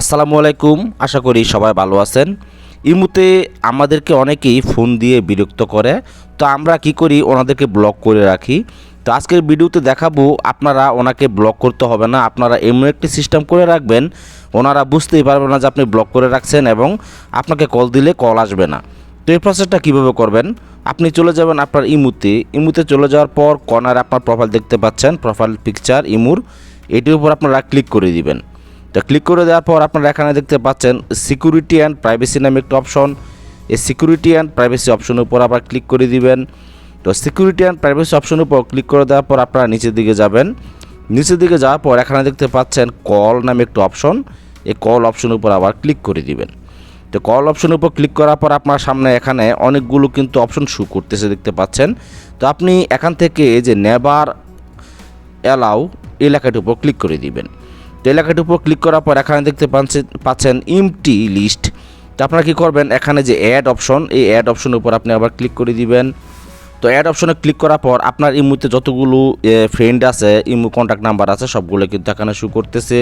আসসালামু আলাইকুম, আশা করি সবাই ভালো আছেন। ইমুতে আমাদেরকে অনেকেই ফোন দিয়ে বিরক্ত করে, তো আমরা কি করি, ওনাদেরকে ব্লক করে রাখি। তো আজকের ভিডিওতে দেখাবো, আপনারা ওনাকে ব্লক করতে হবে না, আপনারা এমন একটি সিস্টেম করে রাখবেন, ওনারা বুঝতেই পারবেন না যে আপনি ব্লক করে রাখছেন এবং আপনাকে কল দিলে কল আসবে না। তো এই প্রসেসটা কীভাবে করবেন? আপনি চলে যাবেন আপনার ইমুতে ইমুতে চলে যাওয়ার পর কর্নারে আপনার প্রোফাইল দেখতে পাচ্ছেন প্রোফাইল পিকচার ইমুর। এটির উপর আপনারা ক্লিক করে দিবেন। তো ক্লিক করে দেওয়ার পর আপনারা এখানে দেখতে পাচ্ছেন সিকিউরিটি অ্যান্ড প্রাইভেসি নামে একটা অপশন এই সিকিউরিটি অ্যান্ড প্রাইভেসি অপশনের উপর আবার ক্লিক করে দিবেন। তো সিকিউরিটি অ্যান্ড প্রাইভেসি অপশনের উপর ক্লিক করে দেওয়ার পর আপনারা নিচের দিকে যাবেন। নিচের দিকে যাওয়ার পর এখানে দেখতে পাচ্ছেন কল নামে একটা অপশন এই কল অপশনের উপর আবার ক্লিক করে দিবেন। তো কল অপশনের উপর ক্লিক করার পর আপনার সামনে এখানে অনেকগুলো কিন্তু অপশন শু করতেছে দেখতে পাচ্ছেন। তো আপনি এখান থেকে যে নেবার অ্যালাউ এলাকাটির উপর ক্লিক করে দিবেন। তো এলাকাটির উপর ক্লিক করার পর এখানে দেখতে পাচ্ছেন পাচ্ছেন ইমটি লিস্ট তো আপনারা কী করবেন? এখানে যে অ্যাড অপশন এই অ্যাড অপশনের উপর আপনি আবার ক্লিক করে দিবেন। তো অ্যাড অপশনে ক্লিক করার পর আপনার ইমুতে যতগুলো ফ্রেন্ড আছে, ইমু কন্ট্যাক্ট নাম্বার আছে, সবগুলো কিন্তু এখানে শু করতেছে।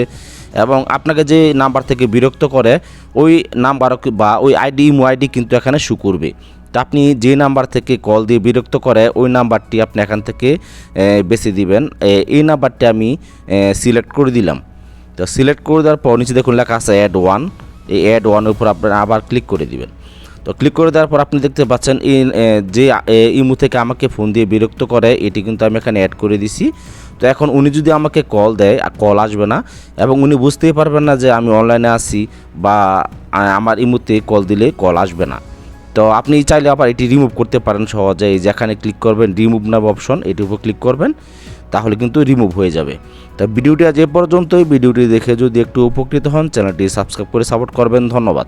এবং আপনাকে যে নাম্বার থেকে বিরক্ত করে, ওই নাম্বার বা ওই আইডি ইমু আইডি কিন্তু এখানে শু করবে। তা আপনি যে নাম্বার থেকে কল দিয়ে বিরক্ত করে, ওই নাম্বারটি আপনি এখান থেকে বেছে দিবেন। এই নাম্বারটি আমি সিলেক্ট করে দিলাম। তো সিলেক্ট করে দেওয়ার পর নিচে দেখুন লেখা আছে অ্যাড ওয়ান এই অ্যাড ওয়ানের উপর আপনারা আবার ক্লিক করে দিবেন। তো ক্লিক করে দেওয়ার পর আপনি দেখতে পাচ্ছেন যে ইমু থেকে আমাকে ফোন দিয়ে বিরক্ত করে, এটি কিন্তু আমি এখানে অ্যাড করে দিছি। তো এখন উনি যদি আমাকে কল দেয় কল আসবে না, এবং উনি বুঝতেই পারবেন না যে আমি অনলাইনে আছি, বা আমার ইমুতে কল দিলে কল আসবে না। তো আপনি চাইলে আবার এটি রিমুভ করতে পারেন সহজে। এই যেখানে ক্লিক করবেন রিমুভ নাম অপশন এটির উপর ক্লিক করবেন। তাহলে কিন্তু রিমুভ হয়ে যাবে। তা ভিডিওটি আজ এ পর্যন্তই। ভিডিওটি দেখে যদি একটু উপকৃত হন, চ্যানেলটি সাবস্ক্রাইব করে সাপোর্ট করবেন। ধন্যবাদ।